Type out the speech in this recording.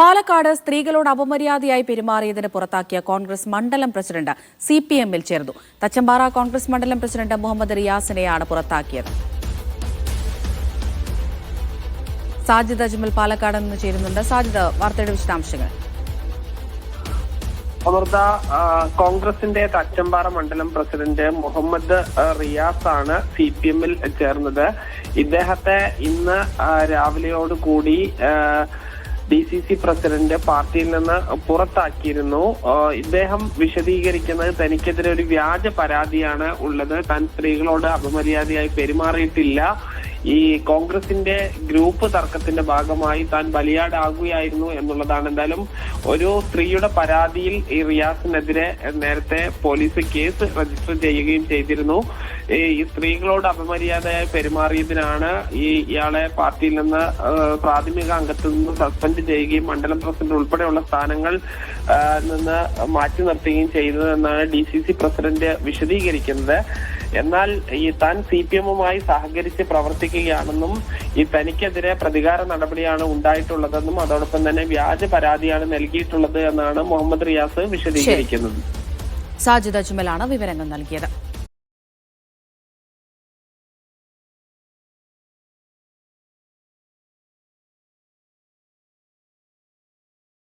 പാലക്കാട് സ്ത്രീകളോട് അപമര്യാദയായി പെരുമാറിയതിന് പുറത്താക്കിയ കോൺഗ്രസ് മണ്ഡലം പ്രസിഡന്റ് സി പി എമ്മിൽ ചേർന്നു. തച്ചമ്പാറ കോൺഗ്രസ് മണ്ഡലം പ്രസിഡന്റ് മുഹമ്മദ് റിയാസിനെയാണ് പുറത്താക്കിയത്. സാജിദ് അജ്മൽ പാലക്കാട് നിന്ന് ചേരുന്നുണ്ട്. സാജിദ് വാർത്തയുടെ വിശദാംശങ്ങൾ. അമൃത കോൺഗ്രസിന്റെ തച്ചമ്പാറ മണ്ഡലം പ്രസിഡന്റ് മുഹമ്മദ് റിയാസ് ആണ് സി പി എമ്മിൽ ചേർന്നത്. ഇദ്ദേഹത്തെ ഇന്ന് രാവിലെയോടുകൂടി ഡി സി സി പ്രസിഡന്റ് പാർട്ടിയിൽ നിന്ന് പുറത്താക്കിയിരുന്നു. ഇദ്ദേഹം വിശദീകരിക്കുന്നത് തനിക്കെതിരെ ഒരു വ്യാജ പരാതിയാണ് ഉള്ളത്. താൻ സ്ത്രീകളോട് അപമര്യാദയായി പെരുമാറിയിട്ടില്ല. ഈ കോൺഗ്രസിന്റെ ഗ്രൂപ്പ് തർക്കത്തിന്റെ ഭാഗമായി താൻ ബലിയാടാകുകയായിരുന്നു എന്നുള്ളതാണ്. എന്തായാലും ഒരു സ്ത്രീയുടെ പരാതിയിൽ ഈ റിയാസിനെതിരെ നേരത്തെ പോലീസ് കേസ് രജിസ്റ്റർ ചെയ്യുകയും ചെയ്തിരുന്നു. ഈ സ്ത്രീകളോട് അപമര്യാദയായി പെരുമാറിയതിനാണ് ഈ ഇയാളെ പാർട്ടിയിൽ നിന്ന് പ്രാഥമിക അംഗത്തിൽ നിന്ന് സസ്പെൻഡ് ചെയ്യുകയും മണ്ഡലം പ്രസിഡന്റ് ഉൾപ്പെടെയുള്ള സ്ഥാനങ്ങൾ നിന്ന് മാറ്റി നിർത്തുകയും ചെയ്തതെന്നാണ് ഡി സി സി പ്രസിഡന്റ് വിശദീകരിക്കുന്നത്. എന്നാൽ ഈ താൻ സി പി എമ്മുമായി സഹകരിച്ച് പ്രവർത്തിക്കുകയാണെന്നും ഈ തനിക്കെതിരെ പ്രതികാര നടപടിയാണ് ഉണ്ടായിട്ടുള്ളതെന്നും അതോടൊപ്പം തന്നെ വ്യാജ പരാതിയാണ് നൽകിയിട്ടുള്ളത് എന്നാണ് മുഹമ്മദ് റിയാസ് വിശദീകരിക്കുന്നത്. സാജിദ് അജ്മലാണ് വിവരങ്ങൾ നൽകിയത്.